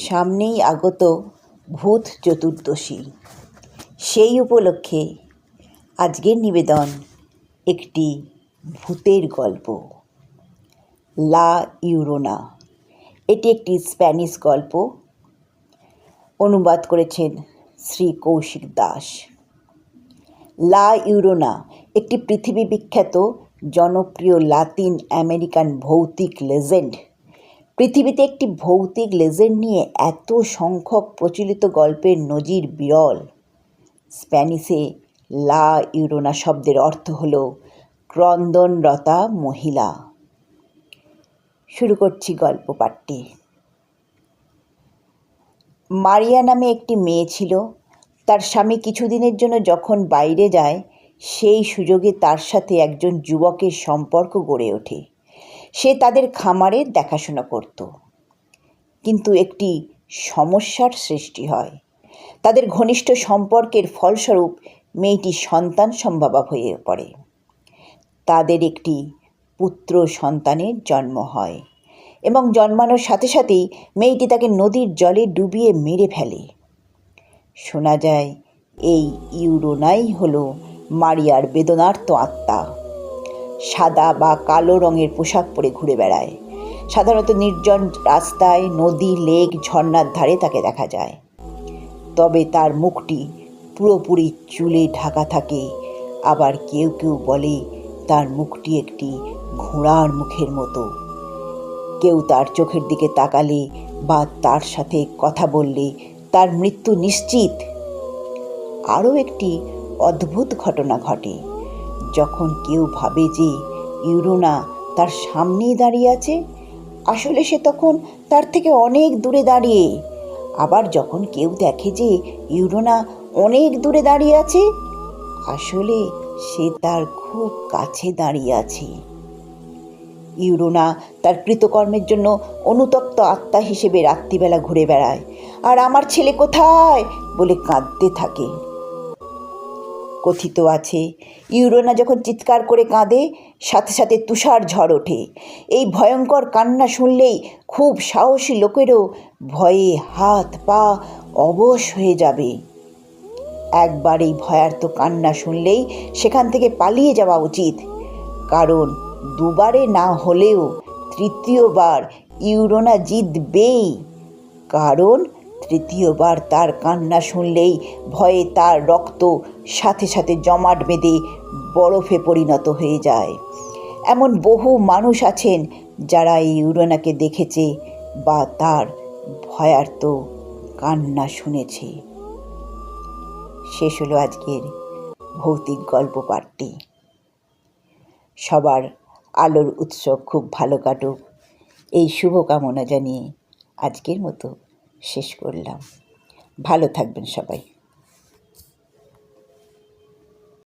সামনেই আগত ভূত চতুর্দশী। সেই উপলক্ষে আজকের নিবেদন একটি ভূতের গল্প। লা ইউরোনা। এটি একটি স্প্যানিশ গল্প। অনুবাদ করেছেন শ্রী কৌশিক দাস। লা ইউরোনা একটি পৃথিবী বিখ্যাত, জনপ্রিয় লাতিন আমেরিকান ভৌতিক লেজেন্ড। পৃথিবীতে একটি ভৌতিক লেজেন্ড নিয়ে এত সংখ্যক প্রচলিত গল্পের নজির বিরল। স্প্যানিশে লা ইউরোনা শব্দের অর্থ হল ক্রন্দনরতা মহিলা। শুরু করছি গল্প পাঠটি। মারিয়া নামে একটি মেয়ে ছিল। তার স্বামী কিছুদিনের জন্য যখন বাইরে যায়, সেই সুযোগে তার সাথে একজন যুবকের সম্পর্ক গড়ে ওঠে। সে তাদের খামারের দেখাশোনা করত। কিন্তু একটি সমস্যার সৃষ্টি হয়। তাদের ঘনিষ্ঠ সম্পর্কের ফলস্বরূপ মেয়েটি সন্তান সম্ভবা হয়ে পড়ে। তাদের একটি পুত্র সন্তানের জন্ম হয় এবং জন্মানোর সাথে সাথেই মেয়েটি তাকে নদীর জলে ডুবিয়ে মেরে ফেলে। শোনা যায়, এই ইউরোনাই হলো মারিয়ার বেদনার্ত আত্মা। সাদা বা কালো রঙের পোশাক পরে ঘুরে বেড়ায়। সাধারণত নির্জন রাস্তায় নদী, লেক, ঝর্ণার ধারে তাকে দেখা যায়। তবে তার মুখটি পুরোপুরি চুলে ঢাকা থাকে। আবার কেউ কেউ বলে তার মুখটি একটি ঘোড়ার মুখের মতো। কেউ তার চোখের দিকে তাকালে বা তার সাথে কথা বললে তার মৃত্যু নিশ্চিত। আরও একটি অদ্ভুত ঘটনা ঘটে। যখন কেউ ভাবে যে ইউরোনা তার সামনেই দাঁড়িয়ে আছে, আসলে সে তখন তার থেকে অনেক দূরে দাঁড়িয়ে। আবার যখন কেউ দেখে যে ইউরোনা অনেক দূরে দাঁড়িয়ে আছে, আসলে সে তার খুব কাছে দাঁড়িয়ে আছে। ইউরোনা তার কৃতকর্মের জন্য অনুতপ্ত আত্মা হিসেবে রাত্রিবেলা ঘুরে বেড়ায়। আর আমার ছেলে কোথায়? বলে কাঁদতে থাকে। কথিত আছে। ইউরোনা যখন চিৎকার করে কাঁদে, সাথে সাথে তুষার ঝড় ওঠে। এই ভয়ঙ্কর কান্না শুনলেই খুব সাহসী লোকেরও ভয়ে হাত পা অবশ হয়ে যাবে। একবার এই ভয়ার্থ কান্না শুনলেই সেখান থেকে পালিয়ে যাওয়া উচিত। কারণ দুবারে না হলেও তৃতীয়বার ইউরোনা জিতবেই। কারণ তৃতীয়বার তার কান্না শুনলেই ভয়ে তার রক্ত সাথে সাথে জমাট বেঁধে বরফে পরিণত হয়ে যায়। এমন বহু মানুষ আছেন যারা এই ইউরোনাকে দেখেছে বা তার ভয়ার্ত কান্না শুনেছে। শেষ হলো আজকের ভৌতিক গল্প পাঠটি। সবার আলোর উৎসব খুব ভালো কাটুক। এই শুভকামনা জানিয়ে আজকের মতো শেষ করলাম। ভালো থাকবেন সবাই।